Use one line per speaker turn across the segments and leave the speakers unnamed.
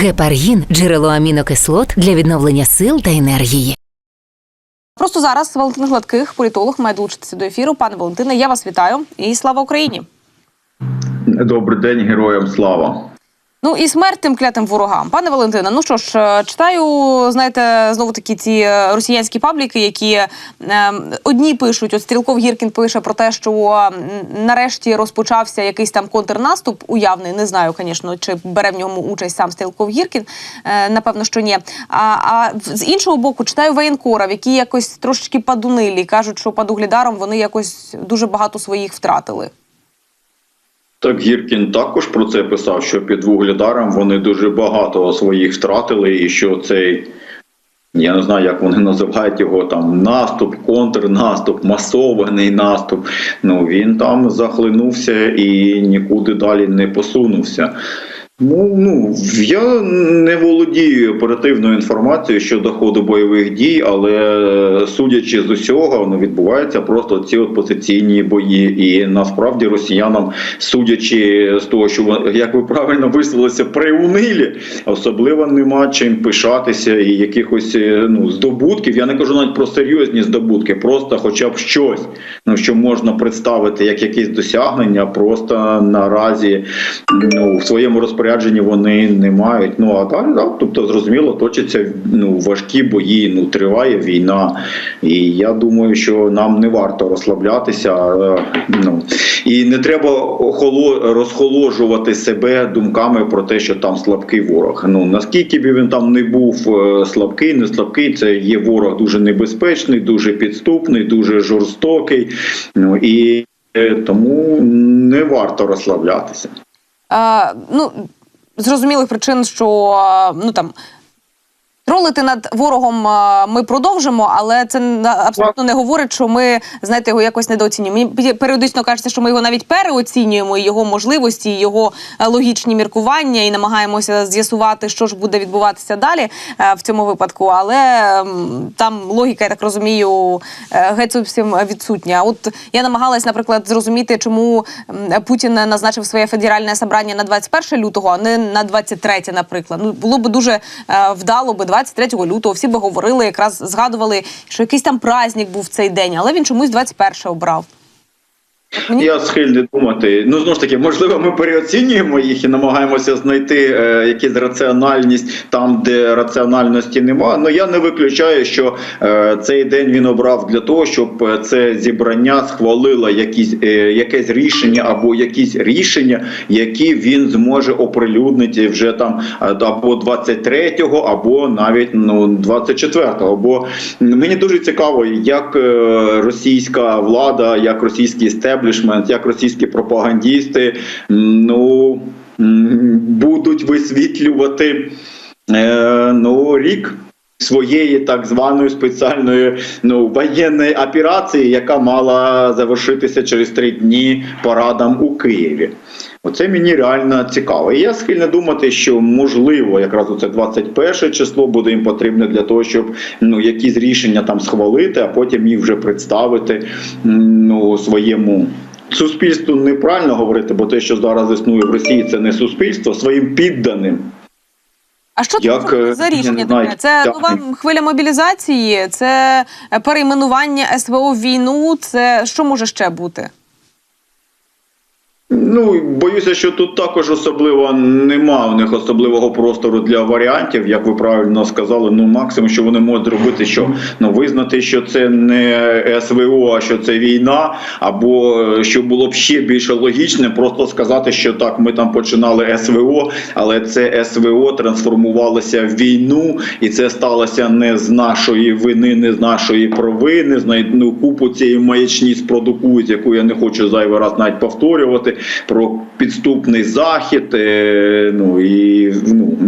Гепаргін джерело амінокислот для відновлення сил та енергії.
Просто зараз Валентин Гладких, політолог, має долучитися до ефіру. Пане Валентине, я вас вітаю і слава Україні.
Добрий день, героям слава.
Ну і смерть тим клятим ворогам. Пане Валентине, ну що ж, е, читаю, знаєте, знову такі ці е, росіянські пабліки, які е, одні пишуть, от Стрілков Гіркін пише про те, що нарешті розпочався якийсь там контрнаступ уявний. Не знаю, звісно, чи бере в ньому участь сам Стрілков Гіркін. Е, напевно, що ні. А, а з іншого боку, читаю воєнкорів, які якось трошечки падунилі, кажуть, що під Углідаром вони якось дуже багато своїх втратили.
Так Гіркін також про це писав, що під вуглядаром вони дуже багато своїх втратили, і що цей. Я не знаю, як вони називають його там наступ, контрнаступ, масований наступ. Ну він там захлинувся і нікуди далі не посунувся. Ну, ну я не володію оперативною інформацією щодо ходу бойових дій, але судячи з усього, ну відбуваються просто ці от позиційні бої. І насправді росіянам, судячи з того, що як ви правильно висловилися, приунилі, особливо нема чим пишатися і якихось е, ну здобутків. Я не кажу навіть про серйозні здобутки, просто хоча б щось, ну що можна представити як якісь досягнення, просто наразі ну в своєму розпорядженні вони не мають. Ну а далі, да, тобто зрозуміло, точаться ну важкі бої. Ну триває війна, і я думаю, що нам не варто розслаблятися. е, Ну і не треба розхоложувати себе думками про те, що там слабкий ворог. Ну наскільки б він там не був е, слабкий, не слабкий, це є ворог дуже небезпечний, дуже підступний, дуже жорстокий. Ну і е, тому не варто розслаблятися.
Е, ну, зрозумілих причин, що ну там. Тролити над ворогом е, ми продовжимо, але це абсолютно не говорить, що ми знаєте його якось недооцінюємо. Мені періодично кажеться, що ми його навіть переоцінюємо його можливості, його е, логічні міркування, і намагаємося з'ясувати, що ж буде відбуватися далі е, в цьому випадку. Але там логіка, я так розумію, геть зовсім відсутня. От я намагалась, наприклад, зрозуміти, чому Путін назначив своє федеральне собрання на 21 лютого, а не на 23, наприклад. Ну було б дуже вдало би 23 лютого. Всі би говорили, якраз згадували, що якийсь там праздник був в цей день, але він чомусь 21 обрав. Мені
Я схильний думати. Ну знову ж таки, можливо, ми переоцінюємо їх і намагаємося знайти е, якусь раціональність там, де раціональності немає. Ну я не виключаю, що е, цей день він обрав для того, щоб е, це зібрання схвалило якісь е, якесь рішення або якісь рішення, які він зможе оприлюднити вже там е, або 23-го, або навіть ну 24-го. Бо мені дуже цікаво, як е, російська влада, як російський стеблішмент, як російські пропагандісти ну будуть висвітлювати е, ну рік. Своєї так званої спеціальної ну воєнної операції, яка мала завершитися через три дні парадом у Києві. Оце мені реально цікаво. І я схильний думати, що можливо, якраз це 21 число буде їм потрібно для того, щоб ну якісь рішення там схвалити, а потім їх вже представити ну своєму. Суспільству неправильно говорити, бо те, що зараз існує в Росії, це не суспільство своїм підданим.
А що
Як,
це
е,
за рішення
знаю,
таке? Це
як
нова хвиля мобілізації, це перейменування СВО в війну. Це що може ще бути?
Ну боюся, що тут також особливо нема в них особливого простору для варіантів, як ви правильно сказали. Ну максимум, що вони можуть зробити, що ну визнати, що це не СВО, а що це війна, або е, що було б ще більше логічне, просто сказати, що так, ми там починали СВО, але це СВО трансформувалося в війну, і це сталося не з нашої вини, не з нашої провини. Знай- ну, купу цієї маячні спродукують, яку я не хочу зайвий раз навіть повторювати про підступний захід. е, Ну і ну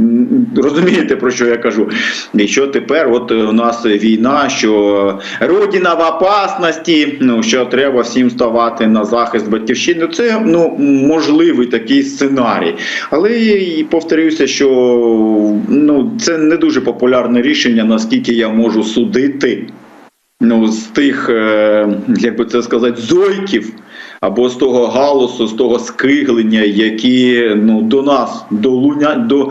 розумієте про що я кажу. І що тепер? От у нас війна, що родина в опасності, ну що треба всім ставати на захист батьківщини. Це ну можливий такий сценарій. Але і повторюся, що ну це не дуже популярне рішення, наскільки я можу судити. Ну, з тих, е, як би це сказати, зойків або з того галусу, з того скиглення, які ну до нас до луня до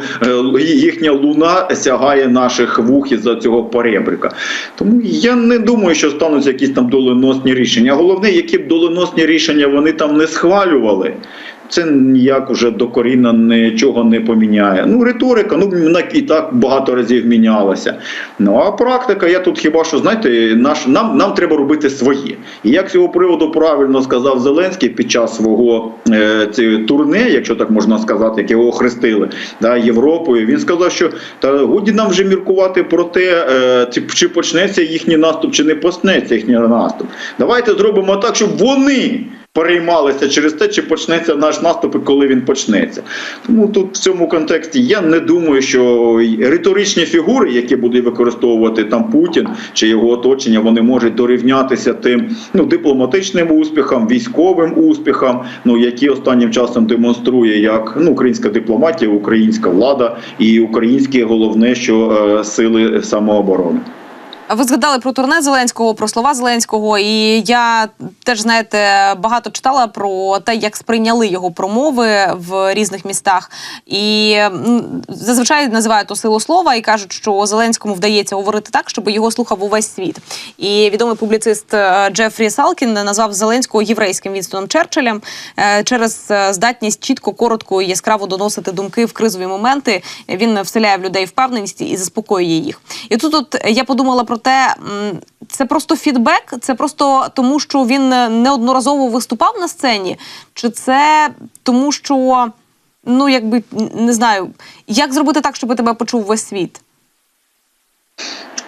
е, їхня луна сягає наших вух із за цього поребрика. Тому я не думаю, що стануться якісь там доленосні рішення. Головне, які б доленосні рішення вони там не схвалювали. Це ніяк уже докорінно нічого не поміняє. Ну, риторика, ну і так багато разів мінялася. Ну а практика, я тут хіба що знаєте, наш нам, нам треба робити своє. І як з цього приводу правильно сказав Зеленський під час свого е, ці, турне, якщо так можна сказати, як його охрестили да, Європою, він сказав, що та годі нам вже міркувати про те, е, чи, чи почнеться їхній наступ, чи не почнеться їхній наступ. Давайте зробимо так, щоб вони переймалися через те, чи почнеться наш наступ і коли він почнеться. Тому тут в цьому контексті я не думаю, що риторичні фігури, які буде використовувати там Путін чи його оточення, вони можуть дорівнятися тим ну дипломатичним успіхам, військовим успіхам, ну які останнім часом демонструє як ну українська дипломатія, українська влада і українські головне, що е, сили самооборони.
Ви згадали про турне Зеленського, про слова Зеленського, і я теж знаєте багато читала про те, як сприйняли його промови в різних містах. І зазвичай називають то силу слова і кажуть, що Зеленському вдається говорити так, щоб його слухав увесь світ. І відомий публіцист е, Джефрі Салкін назвав Зеленського єврейським Вінстоном Черчиллем е, через е, здатність чітко, коротко і яскраво доносити думки в кризові моменти. Він вселяє в людей впевненість і заспокоює їх. І тут от я подумала про те, це просто фідбек, це просто тому, що він неодноразово виступав на сцені, чи це тому, що ну якби не знаю, як зробити так, щоб тебе почув весь світ?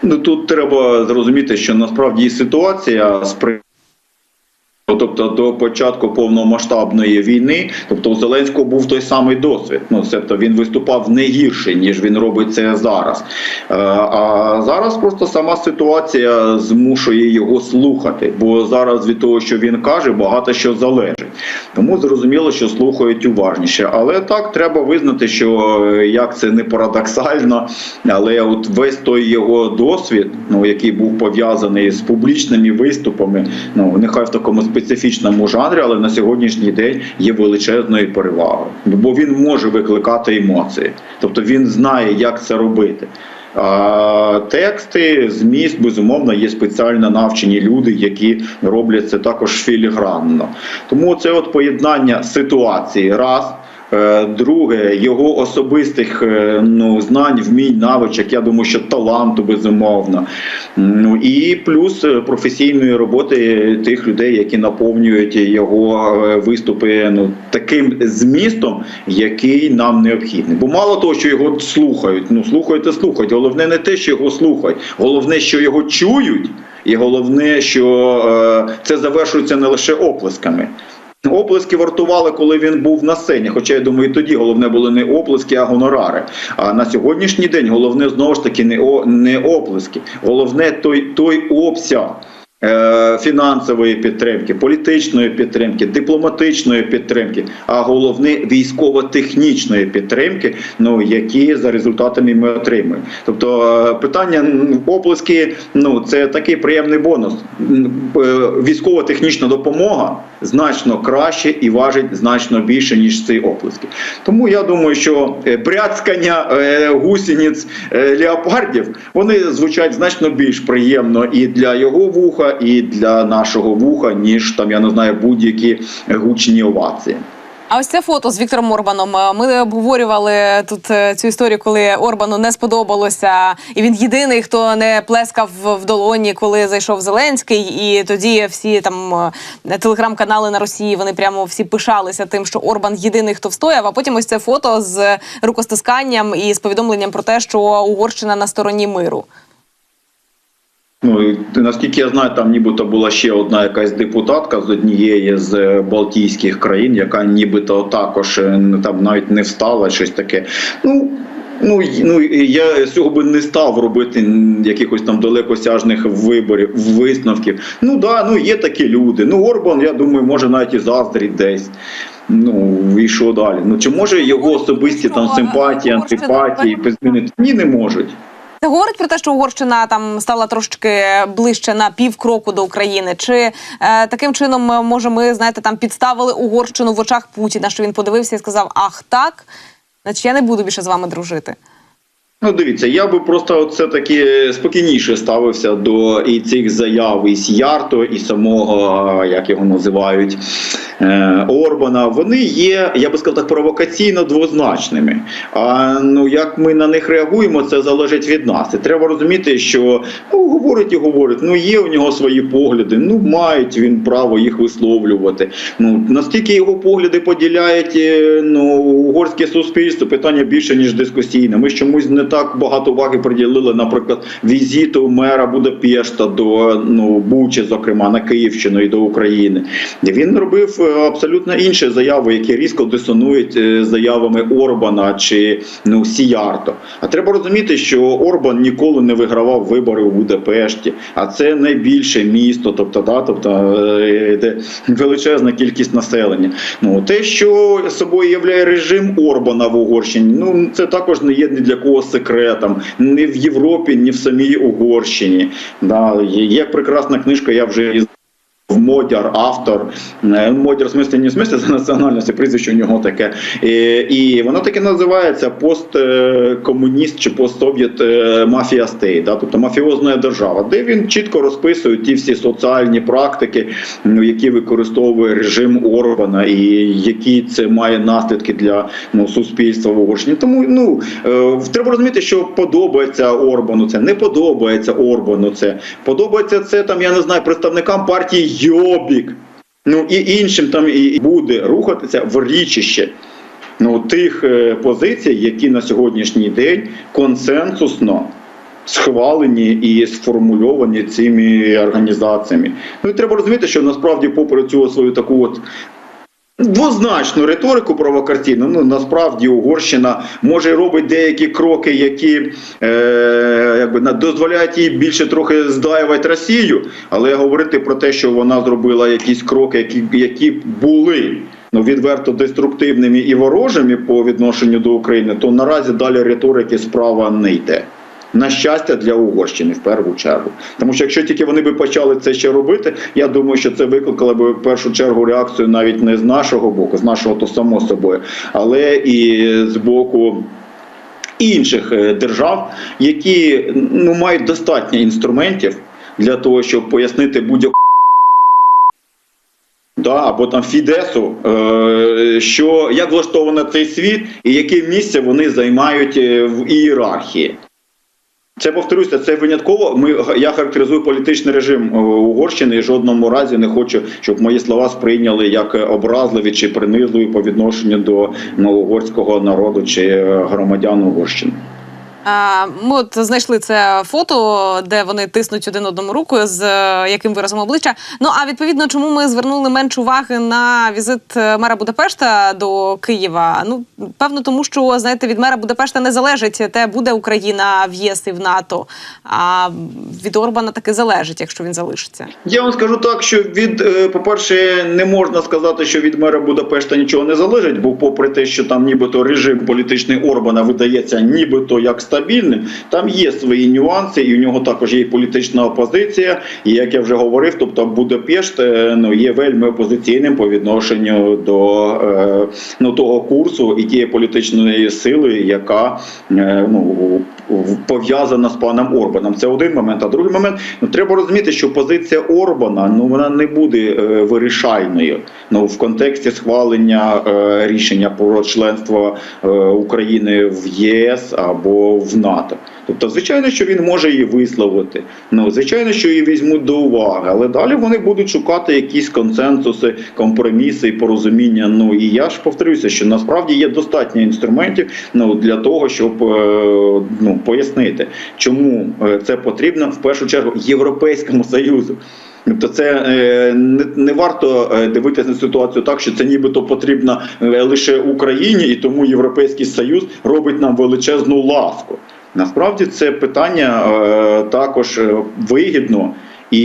Ну тут треба зрозуміти, що насправді ситуація спри... Тобто до початку повномасштабної війни, тобто у Зеленського був той самий досвід. Ну тобто він виступав не гірше, ніж він робить це зараз. Е, А зараз просто сама ситуація змушує його слухати, бо зараз від того, що він каже, багато що залежить. Тому зрозуміло, що слухають уважніше. Але так треба визнати, що е, як це не парадоксально, але от весь той його досвід, ну який був пов'язаний з публічними виступами, ну нехай в такому специфічному жанрі, але на сьогоднішній день є величезною перевагою, бо він може викликати емоції, тобто він знає, як це робити. А тексти, зміст, безумовно, є спеціально навчені люди, які роблять це також філігранно. Тому це от поєднання ситуації раз. Е, Друге, його особистих е, ну, знань, вмінь, навичок, я думаю, що таланту безумовно. Ну і плюс е, професійної роботи тих людей, які наповнюють його виступи ну, таким змістом, який нам необхідний. Бо мало того, що його слухають, ну слухають і слухають. Головне не те, що його слухають, головне, що його чують, і головне, що е, це завершується не лише оплесками. Оплески вартували, коли він був на сцені. Хоча я думаю, і тоді головне були не оплески, а гонорари. А на сьогоднішній день головне знову ж таки не о не оплески, головне той той обсяг. Е, Фінансової підтримки, політичної підтримки, дипломатичної підтримки, а головне військово-технічної підтримки, ну які за результатами ми отримуємо. Тобто е, питання оплески, ну це такий приємний бонус. Е, Військово-технічна допомога значно краще і важить значно більше ніж ці оплески. Тому я думаю, що бряцкання гусениць леопардів вони звучать значно більш приємно і для його вуха, і для нашого вуха, ніж там я не знаю будь-які гучні овації.
А ось це фото з Віктором Орбаном. Е, Ми обговорювали тут е, цю історію, коли Орбану не сподобалося, і він єдиний, хто не плескав в долоні, коли зайшов Зеленський. І тоді всі там е, телеграм-канали на Росії вони прямо всі пишалися тим, що Орбан єдиний, хто встояв. А потім ось це фото з рукостисканням і з повідомленням про те, що Угорщина на стороні миру.
Ну і наскільки я знаю, там нібито була ще одна якась депутатка з однієї з е, Балтійських країн, яка нібито також е, там навіть не встала, щось таке. Ну. Ну, ну я з цього би не став робити якихось там далекосяжних виборів, висновків. Ну да, ну є такі люди. Ну Орбан, я думаю, може навіть і заздрить десь. Ну і що далі? Ну чи може його особисті там симпатії, антипатії змінити? Ні, не можуть.
Це говорить про те, що Угорщина там стала трошки ближче на півкроку до України. Чи е, таким чином е, може ми знаєте там підставили Угорщину в очах Путіна, що він подивився і сказав: Ах, так, значить я не буду більше з вами дружити.
Ну, дивіться, я би просто все таки спокійніше ставився до і цих заяв і Сіярто, і самого, як його називають, е, Орбана. Вони є, я би сказав так, провокаційно двозначними. А ну як ми на них реагуємо, це залежить від нас. І треба розуміти, що ну, говорить і говорить, ну є у нього свої погляди, ну мають він право їх висловлювати. Ну наскільки його погляди поділяють е, ну, угорське суспільство, питання більше ніж дискусійне. Ми чомусь не так багато уваги приділили, наприклад, візиту мера Будапешта до ну Бучі, зокрема на Київщину і до України. Він робив е, абсолютно інші заяви, які різко дисонують е, заявами Орбана чи ну Сіярто. А треба розуміти, що Орбан ніколи не вигравав вибори у Будапешті, а це найбільше місто, тобто да, тобто е, де величезна кількість населення. Ну те, що собою являє режим Орбана в Угорщині, ну це також не є ні для кого секретом, ні в Європі, ні в самій Угорщині. Да, є, прекрасна книжка, я вже її Модяр, автор, Е, Модяр в смислі не в смислі за національності, прізвище у нього таке. І, воно таке називається посткомуніст чи постсовєт е, мафія стейт, да, тобто мафіозна держава, де він чітко розписує ті всі соціальні практики, які використовує режим Орбана, і які це має наслідки для ну, суспільства в Угорщині. Тому ну е, треба розуміти, що подобається Орбану, це не подобається Орбану. Це подобається це там, я не знаю, представникам партії Йобік. Ну і іншим там і буде рухатися в річище ну, тих е, позицій, які на сьогоднішній день консенсусно схвалені і сформульовані цими організаціями. Ну і треба розуміти, що насправді, попри цю свою таку от. Двозначну риторику провокаційну. Ну насправді Угорщина може робить деякі кроки, які е, дозволяють їй більше трохи здаювати Росію, але говорити про те, що вона зробила якісь кроки, які, які були ну відверто деструктивними і ворожими по відношенню до України, то наразі далі риторики справа не йде. На щастя для Угорщини в першу чергу. Тому що якщо тільки вони би почали це ще робити, я думаю, що це викликало би в першу чергу реакцію навіть не з нашого боку, з нашого то само собою, але і з боку. Інших е, держав, які ну мають достатньо інструментів для того, щоб пояснити будь-яку да, або там Фідесу, е, що як влаштовано цей світ і яке місце вони займають е, в ієрархії. Це повторюся, це винятково. Ми я характеризую політичний режим е, Угорщини і жодному разі не хочу, щоб мої слова сприйняли як образливі чи принизливі по відношенню до новогорського народу чи е, громадян Угорщини.
Ми от знайшли це фото, де вони тиснуть один одному рукою з е, яким виразом обличчя. Ну а відповідно, чому ми звернули менше уваги на візит е, мера Будапешта до Києва? Ну певно, тому що знаєте, від мера Будапешта не залежить те, буде Україна в ЄС і в НАТО. А від Орбана таки залежить, якщо він залишиться.
Я вам скажу так, що від, е, по-перше, не можна сказати, що від мера Будапешта нічого не залежить, бо попри те, що там нібито режим політичний Орбана видається нібито як стабільним, там є свої нюанси, і у нього також є політична опозиція. І як я вже говорив, тобто Будапешт е, ну, є вельми опозиційним по відношенню до е, ну, того курсу і тієї політичної сили, яка е, ну, пов'язана з паном Орбаном. Це один момент. А другий момент ну треба розуміти, що позиція Орбана ну вона не буде вирішальною. Ну в контексті схвалення рішення про членство України в ЄС або в НАТО. Тобто, звичайно, що він може її висловити. Ну звичайно, що її візьмуть до уваги, але далі вони будуть шукати якісь консенсуси, компроміси і порозуміння. Ну і я ж повторюся, що насправді є достатньо інструментів ну для того, щоб е, ну пояснити, чому е, це потрібно в першу чергу Європейському Союзу. Тобто це е, не, не варто дивитися на ситуацію так, що це нібито потрібно лише Україні, і тому Європейський Союз робить нам величезну ласку. Насправді це питання е, також е, вигідно і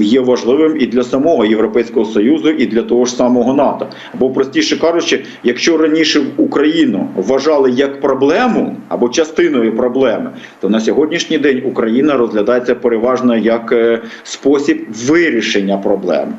є важливим і для самого Європейського Союзу, і для того ж самого НАТО. Бо простіше кажучи, якщо раніше Україну вважали як проблему або частиною проблеми, то на сьогоднішній день Україна розглядається переважно як е, спосіб вирішення проблеми.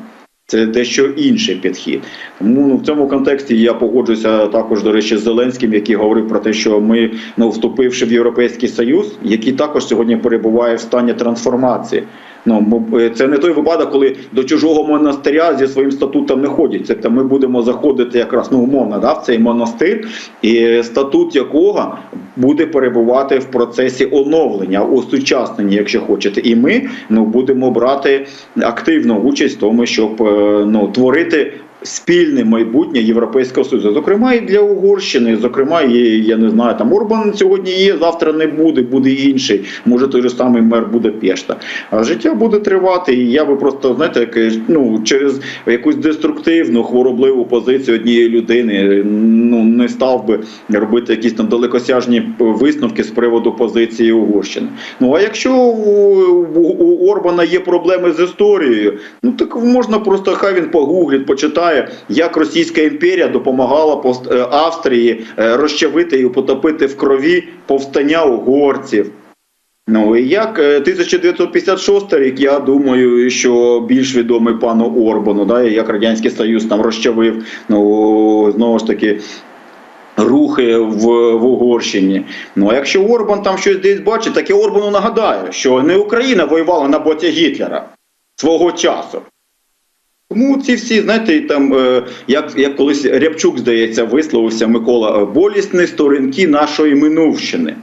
Це дещо інший підхід. Тому в цьому контексті я погоджуся також, до речі, з Зеленським, який говорив про те, що ми, ну, вступивши в Європейський Союз, який також сьогодні перебуває в стані трансформації. Ну е, це не той випадок, коли до чужого монастиря зі своїм статутом не ходять. Це ми будемо заходити якраз ну умовно, да, в цей монастир, і статут якого буде перебувати в процесі оновлення, осучаснення, якщо хочете. І ми ну будемо брати активну участь в тому, щоб е, ну творити. Спільне майбутнє Європейського Союзу, зокрема і для Угорщини, зокрема, і я не знаю, там Орбан сьогодні є, завтра не буде, буде інший. Може, той же самий мер буде Пешта. А життя буде тривати, і я би просто знаєте, як, ну через якусь деструктивну хворобливу позицію однієї людини ну не став би робити якісь там далекосяжні висновки з приводу позиції Угорщини. Ну а якщо у, у Орбана є проблеми з історією, ну так можна просто хай він погуглить, почитає, як Російська імперія допомагала е, Австрії е, розчавити і потопити в крові повстання угорців. Ну і як е, 1956 рік, я думаю, що більш відомий пану Орбану, да, як Радянський Союз там розчавив, ну знову ж таки. Рухи в, в Угорщині. Ну а якщо Орбан там щось десь бачить, так я Орбану нагадаю, що не Україна воювала на боці Гітлера свого часу. Тому ці всі, знаєте, там, е, як, як колись Рябчук, здається, висловився Микола, болісні сторінки нашої минувщини.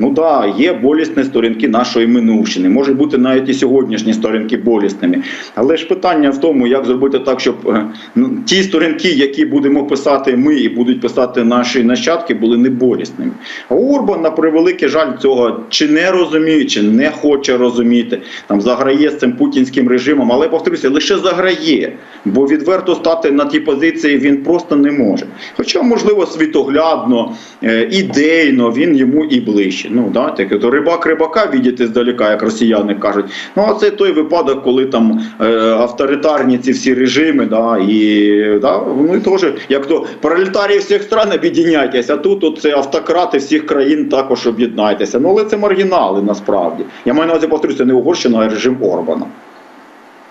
Ну да, є болісні сторінки нашої минувщини. Може бути навіть і сьогоднішні сторінки болісними. Але ж питання в тому, як зробити так, щоб е, ну, ті сторінки, які будемо писати ми і будуть писати наші нащадки, були не болісними. А Орбан, на превеликий жаль, цього чи не розуміє, чи не хоче розуміти. Там заграє з цим путінським режимом, але повторюся, лише заграє. Бо відверто стати на тій позиції він просто не може. Хоча, можливо, світоглядно, е, ідейно він йому і ближче. Ну, да, таке, то рибак рибака віддіти здаліка, як росіяни кажуть. Ну, а це той випадок, коли там е, авторитарні ці всі режими, да, і да, вони теж, як то пролетарії всіх стран об'єдняйтеся, а тут це автократи всіх країн також об'єднайтеся. Ну, але це маргінали насправді. Я маю на увазі повторюся, не Угорщина, а режим Орбана.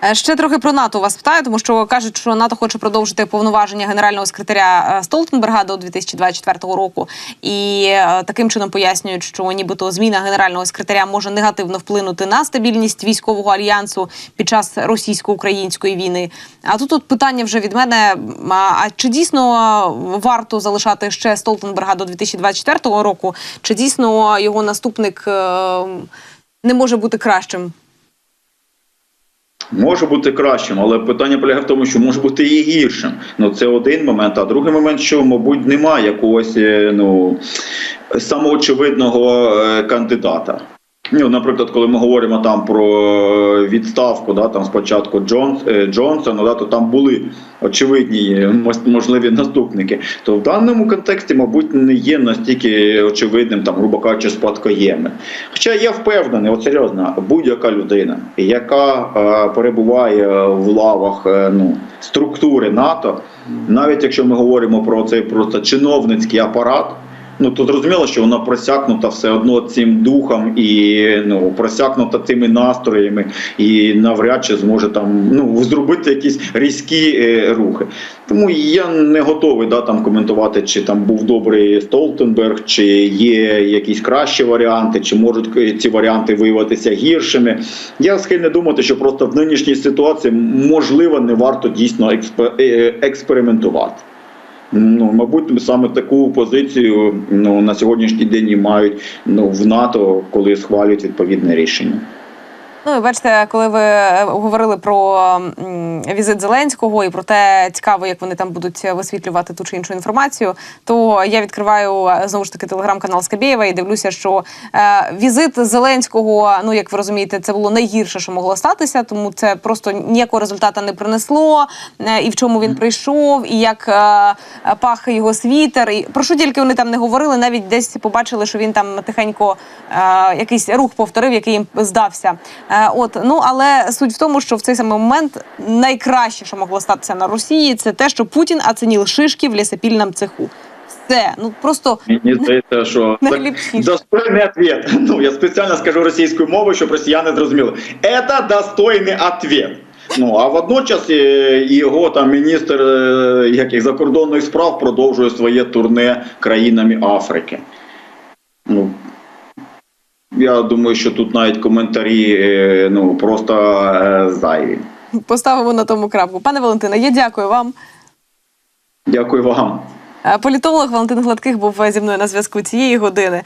Е, Ще трохи про НАТО вас питаю, тому що кажуть, що НАТО хоче продовжити повноваження генерального секретаря е, Столтенберга до 2024 року, і е, таким чином пояснюють, що нібито зміна генерального секретаря може негативно вплинути на стабільність військового альянсу під час російсько-української війни. А тут от питання вже від мене: а чи дійсно варто залишати ще Столтенберга до 2024 року? Чи дійсно його наступник не може бути кращим?
Може бути кращим, але питання полягає в тому, що може бути і гіршим. Ну це один момент. А другий момент, що мабуть немає якогось е, ну самоочевидного е, кандидата. Ну, наприклад, коли ми говоримо там про е, відставку, да, там спочатку Джонс, е, Джонсона, да, то там були очевидні можливі наступники. То в даному контексті, мабуть, не є настільки очевидним, там, грубо кажучи, спадкоємним. Хоча я впевнений, от серйозно, будь-яка людина, яка е, перебуває в лавах е, ну, структури НАТО, навіть якщо ми говоримо про цей просто чиновницький апарат. Ну то зрозуміло, що вона просякнута все одно цим духом і ну просякнута тими настроями, і навряд чи зможе там ну зробити якісь різкі е, рухи. Тому я не готовий да там коментувати, чи там був добрий Столтенберг, чи є якісь кращі варіанти, чи можуть е, ці варіанти виявитися гіршими. Я схильний думати, що просто в нинішній ситуації можливо не варто дійсно е, експериментувати. Ну, мабуть, саме таку позицію ну, на сьогоднішній день і мають ну, в НАТО, коли схвалюють відповідне рішення.
Ну, і бачите, коли ви е, говорили про візит Зеленського і про те, цікаво, як вони там будуть висвітлювати ту чи іншу інформацію, то я відкриваю е, знову ж таки телеграм-канал Скабєєва і дивлюся, що е, візит Зеленського, ну як ви розумієте, це було найгірше, що могло статися, тому це просто ніякого результату не принесло. І в чому він прийшов, і як пах його світер. І про що тільки вони там не говорили, навіть десь побачили, що він там тихенько якийсь рух повторив, який їм здався. Е, От ну але суть в тому, що в цей самий момент найкраще, що могло статися на Росії, це те, що Путін оцінив шишки в лісопільному цеху. Все, ну просто
Мені здається, що достойний ответ. Ну я спеціально скажу російською мовою, щоб росіяни зрозуміли. Це достойний ответ. Ну а водночас е, його там міністр е, яких закордонних справ продовжує своє турне країнами Африки. Ну я думаю, що тут навіть коментарі е, ну просто е, зайві.
поставимо на тому крапку. Пане Валентине, я дякую вам.
Дякую вам.
Е, Політолог Валентин Гладких був зі мною на зв'язку цієї години.